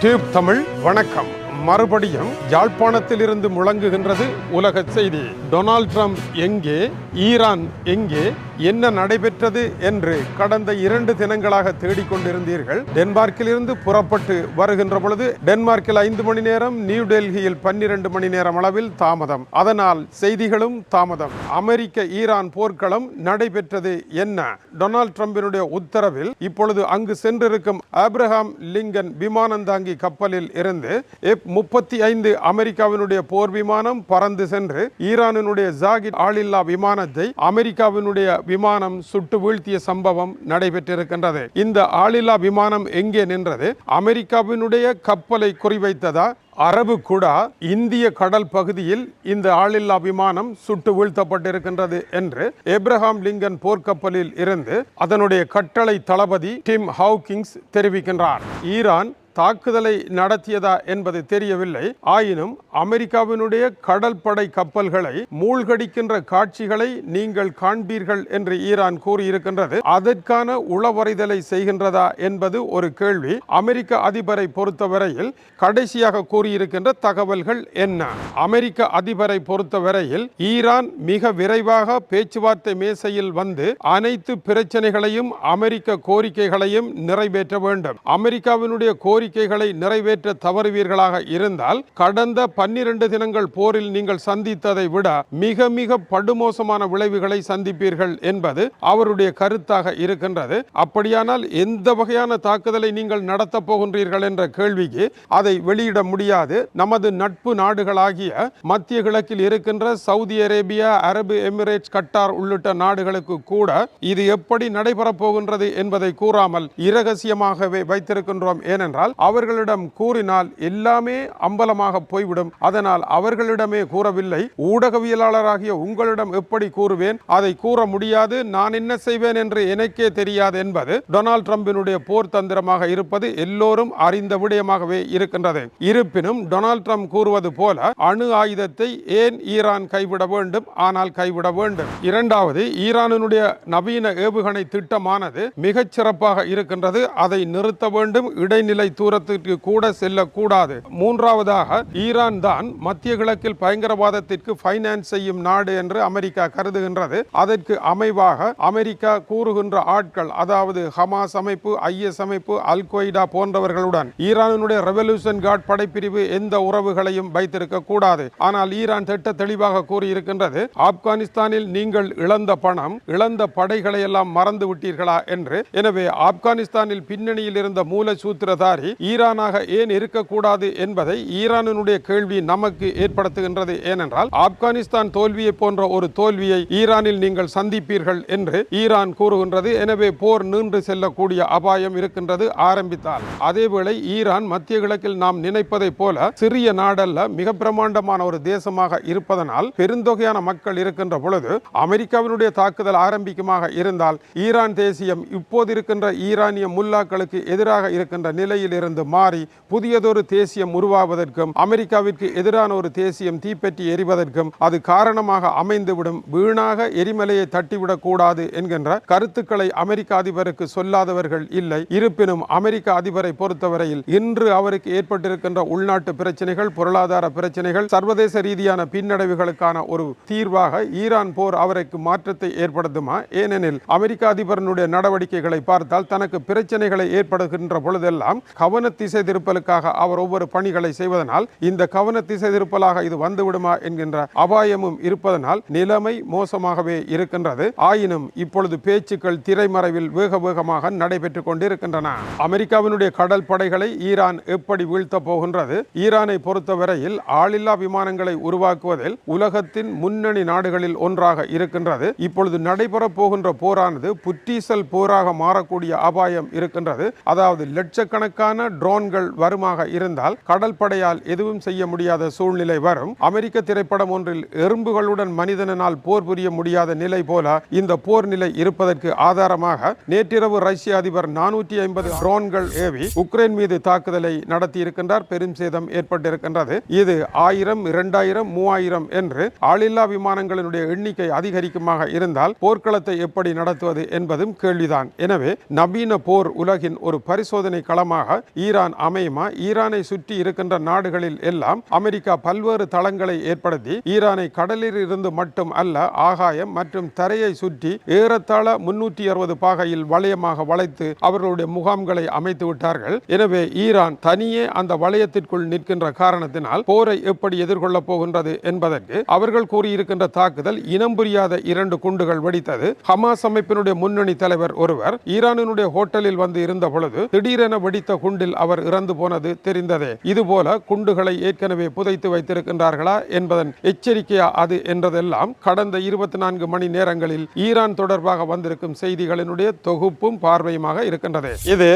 Tube Tamil வணக்கம். மறுபடியும் யாழ்ப்பாணத்திலிருந்து முழங்குகின்றது உலக செய்தி. டொனால்ட் ட்ரம்ப் எங்கே? ஈரான் எங்கே? என்ன நடைபெற்றது என்று கடந்த இரண்டு தினங்களாக தேடிக்கொண்டிருந்தீர்கள்? டென்மார்க்கிலிருந்து புறப்பட்டு வருகின்ற பொழுது டென்மார்க்கில் ஐந்து மணி நேரம் நியூ டெல்லியில் பன்னிரண்டு மணி நேரம் அளவில் தாமதம். அதனால் செய்திகளும் தாமதம். அமெரிக்க ஈரான் போர்க்களம் நடைபெற்றது என்ன? டொனால்ட் ட்ரம்பினுடைய உத்தரவில் இப்பொழுது அங்கு சென்றிருக்கும் ஆப்ரஹாம் லிங்கன் விமானந்தாங்கி கப்பலில் இருந்து எப் முப்பத்தி ஐந்து அமெரிக்காவினுடைய போர் விமானம் பறந்து சென்று ஈரானினுடைய ஜாகிர் ஆளில்லா விமானத்தை அமெரிக்காவினுடைய விமானம் சுட்டு வீழ்த்திய சம்பவம் நடைபெற்றிருக்கின்றது. இந்த ஆளில்லா விமானம் எங்கே நின்றது? அமெரிக்காவினுடைய கப்பலை குறிவைத்ததா? அரபு குடா இந்திய கடல் பகுதியில் இந்த ஆளில்லா விமானம் சுட்டு வீழ்த்தப்பட்டிருக்கின்றது என்று ஏப்ரஹாம் லிங்கன் போர்க்கப்பலில் இருந்து அதனுடைய கட்டளை தளபதி டிம் ஹவுகிங்ஸ் தெரிவிக்கின்றார். ஈரான் தாக்குதலை நடத்தியதா என்பது தெரியவில்லை. ஆயினும் அமெரிக்காவினுடைய கடற்படை கப்பல்களை மூழ்கடிக்கின்ற காட்சிகளை நீங்கள் காண்பீர்கள் என்று ஈரான் கூறியிருக்கின்றது. அதற்கான உளவறிதலை செய்கின்றதா என்பது ஒரு கேள்வி. அமெரிக்க அதிபரை பொறுத்தவரையில் கடைசியாக கூறியிருக்கின்ற தகவல்கள் என்ன? அமெரிக்க அதிபரை பொறுத்தவரையில் ஈரான் மிக விரைவாக பேச்சுவார்த்தை மேசையில் வந்து அனைத்து பிரச்சனைகளையும் அமெரிக்க கோரிக்கைகளையும் நிறைவேற்ற வேண்டும். அமெரிக்காவினுடைய கோரிக்கை கோரிக்கைகளை நிறைவேற்ற தவறுவீர்களாக இருந்தால் கடந்த பன்னிரண்டு தினங்கள் போரில் நீங்கள் சந்தித்ததை விட மிக மிக படுமோசமான விளைவுகளை சந்திப்பீர்கள் என்பது அவருடைய கருத்தாக இருக்கின்றது. அப்படியானால் எந்த வகையான தாக்குதலை நீங்கள் நடத்தப் போகின்றீர்கள் என்ற கேள்விக்கு அதை வெளியிட முடியாது. நமது நட்பு நாடுகளாகிய மத்திய கிழக்கில் இருக்கின்ற சவுதி அரேபியா அரபு எமிரேட்ஸ் கட்டார் உள்ளிட்ட நாடுகளுக்கு கூட இது எப்படி நடைபெறப் போகின்றது என்பதை கூறாமல் இரகசியமாகவே வைத்திருக்கின்றோம். ஏனென்றால் அவர்களிடம் கூறினால் எல்லாமே அம்பலமாக போய்விடும். அதனால் அவர்களிடமே கூறவில்லை. ஊடகவியலாளராகிய உங்களிடம் எப்படி கூறுவேன்? அதை கூற முடியாது. நான் என்ன செய்வேன் என்று எனக்கே தெரியாது என்பது டொனால்ட் ட்ரம்பினுடைய போர் தந்திரமாக இருப்பது எல்லோரும் அறிந்த விடயமாகவே இருக்கின்றது. இருப்பினும் டொனால்ட் ட்ரம்ப் கூறுவது போல அணு ஆயுதத்தை ஏன் ஈரான் கைவிட வேண்டும்? ஆனால் கைவிட வேண்டும். இரண்டாவது ஈரானினுடைய நவீன ஏவுகணை திட்டமானது மிகச் சிறப்பாக இருக்கின்றது. அதை நிறுத்த வேண்டும். இடைநிலை தூரத்திற்கு கூட செல்லக்கூடாது. மூன்றாவதாக ஈரான் தான் மத்திய கிழக்கில் பயங்கரவாதத்திற்கு ஃபைனான்ஸ் செய்யும் நாடு என்று அமெரிக்கா கருதுகின்றது. அதற்கு அமைவாக அமெரிக்கா கூறுகின்ற ஆட்கள் அதாவது ஹமாஸ் அமைப்பு ஐஎஸ் அமைப்பு அல் கொய்டா போன்றவர்களுடன் ஈரானினுடைய ரெவல்யூஷன் கார்ட் படைப்பிரிவு எந்த உறவுகளையும் வைத்திருக்க கூடாது. ஆனால் ஈரான் திட்ட தெளிவாக கூறியிருக்கின்றது ஆப்கானிஸ்தானில் நீங்கள் இழந்த பணம் இழந்த படைகளை எல்லாம் மறந்து விட்டீர்களா என்று. எனவே ஆப்கானிஸ்தானில் பின்னணியில் இருந்த மூல சூத்திரதாரி ஈரானாக ஏன் இருக்கக்கூடாது என்பதை ஈரானினுடைய கேள்வி நமக்கு ஏற்படுத்துகின்றது ஏனென்றால் ஆப்கானிஸ்தான் தோல்வியை போன்ற ஒரு தோல்வியை ஈரானில் நீங்கள் சந்திப்பீர்கள் என்று ஈரான் கூறுகின்றது. எனவே போர் நின்று செல்லக்கூடிய அபாயம் இருக்கின்றது ஆரம்பித்தால். அதேவேளை ஈரான் மத்திய கிழக்கில் நாம் நினைப்பதைப் போல சிறிய நாடல்ல மிக பிரமாண்டமான ஒரு தேசமாக இருப்பதனால் பெருந்தொகையான மக்கள் இருக்கின்ற பொழுது அமெரிக்காவினுடைய தாக்குதல் ஆரம்பிக்குமாக இருந்தால் ஈரான் தேசியம் இப்போது இருக்கின்ற ஈரானிய முல்லாக்களுக்கு எதிராக இருக்கின்ற நிலையில் இருந்து மாறி புதியதொரு தேசியம் உருவாவதற்கும் அமெரிக்காவிற்கு எதிரான ஒரு தேசியம் தீப்பற்றி எரிவதற்கும் அது காரணமாக அமைந்துவிடும் வீணாக எரிமலையை தட்டிவிடக் கூடாது என்கின்ற கருத்துக்களை அமெரிக்க அதிபருக்கு சொல்லாதவர்கள் இல்லை. இருப்பினும் அமெரிக்க அதிபரை பொறுத்தவரையில் இன்று அவருக்கு ஏற்பட்டிருக்கின்ற உள்நாட்டு பிரச்சனைகள் பொருளாதார பிரச்சனைகள் சர்வதேச ரீதியான பின்னடைவுகளுக்கான ஒரு தீர்வாக ஈரான் போர் அவருக்கு மாற்றத்தை ஏற்படுத்துமா? ஏனெனில் அமெரிக்க அதிபரனுடைய நடவடிக்கைகளை பார்த்தால் தனக்கு பிரச்சனைகளை ஏற்படுகின்ற பொழுதெல்லாம் கவன திசை திருப்பலுக்காக அவர் ஒவ்வொரு பணிகளை செய்வதனால் இந்த கவன திசை திருப்பலாக இது வந்துவிடுமா என்கின்ற அபாயமும் இருப்பதனால் நிலைமை மோசமாகவே இருக்கின்றது. ஆயினும் இப்பொழுது பேச்சுக்கள் திரைமறைவில் வேக வேகமாக நடைபெற்றுக் கொண்டிருக்கின்றன. அமெரிக்காவினுடைய கடல் படைகளை ஈரான் எப்படி வீழ்த்த போகின்றது? ஈரானை பொறுத்தவரையில் ஆளில்லா விமானங்களை உருவாக்குவதில் உலகத்தின் முன்னணி நாடுகளில் ஒன்றாக இருக்கின்றது. இப்பொழுது நடைபெற போகின்ற போரானது புற்றீசல் போராக மாறக்கூடிய அபாயம் இருக்கின்றது. அதாவது லட்சக்கணக்கான ட்ரோன்கள் வருமாக இருந்தால் கடற்படையால் எதுவும் செய்ய முடியாத சூழ்நிலை வரும். அமெரிக்க திரைப்படம் ஒன்றில் எறும்புகளுடன் மனிதனால் போர் புரிய முடியாத நிலை போல இந்த போர் நிலை இருப்பதற்கு ஆதாரமாக நேற்றிரவு ரஷ்ய அதிபர் நானூற்றி ஐம்பது ட்ரோன்கள் ஏவி உக்ரைன் மீது தாக்குதலை நடத்தி இருக்கின்றார் பெரும் சேதம் ஏற்பட்டிருக்கின்றது. இது ஆயிரம் இரண்டாயிரம் மூவாயிரம் என்று ஆளில்லா விமானங்களினுடைய எண்ணிக்கை அதிகரிக்குமாக இருந்தால் போர்க்களத்தை எப்படி நடத்துவது என்பதும் கேள்விதான். எனவே நவீன போர் உலகின் ஒரு பரிசோதனை களமாக ஈரான் அமையுமா? ஈரானை சுற்றி இருக்கின்ற நாடுகளில் எல்லாம் அமெரிக்கா பல்வேறு தளங்களை ஏற்படுத்தி ஈரானை கடலில் இருந்து மட்டும் அல்ல ஆகாயம் மற்றும் தரையை சுற்றி ஏறத்தாழ முன்னூற்றி அறுபது பாகையில் வளையமாக வளைத்து அவர்களுடைய முகாம்களை அமைத்து விட்டார்கள். எனவே ஈரான் தனியே அந்த வளையத்திற்குள் நிற்கின்ற காரணத்தினால் போரை எப்படி எதிர்கொள்ளப் போகின்றது என்பதற்கு அவர்கள் கூறியிருக்கின்ற தாக்குதல் இனம் புரியாத இரண்டு குண்டுகள் வெடித்தது. ஹமாஸ் அமைப்பினுடைய முன்னணி தலைவர் ஒருவர் ஈரானினுடைய ஹோட்டலில் வந்து இருந்த பொழுது திடீரென வெடித்த ஆண்டில் அவர் இறந்து போனது தெரிந்ததே. இதுபோல குண்டுகளை ஏற்கனவே புதைத்து வைத்திருக்கின்றார்களா என்பதன் எச்சரிக்கையா அது என்றதெல்லாம் கடந்த இருபத்தி நான்கு மணி நேரங்களில் ஈரான் தொடர்பாக வந்திருக்கும் செய்திகளினுடைய தொகுப்பும் பார்வையுமாக இருக்கின்றது. இது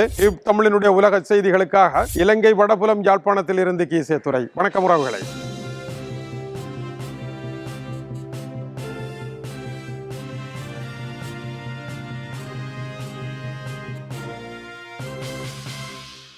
தமிழினுடைய உலக செய்திகளுக்காக இலங்கை வடபுலம் யாழ்ப்பாணத்தில் இருந்து கீசே துறை வணக்கம் உறவுகளை.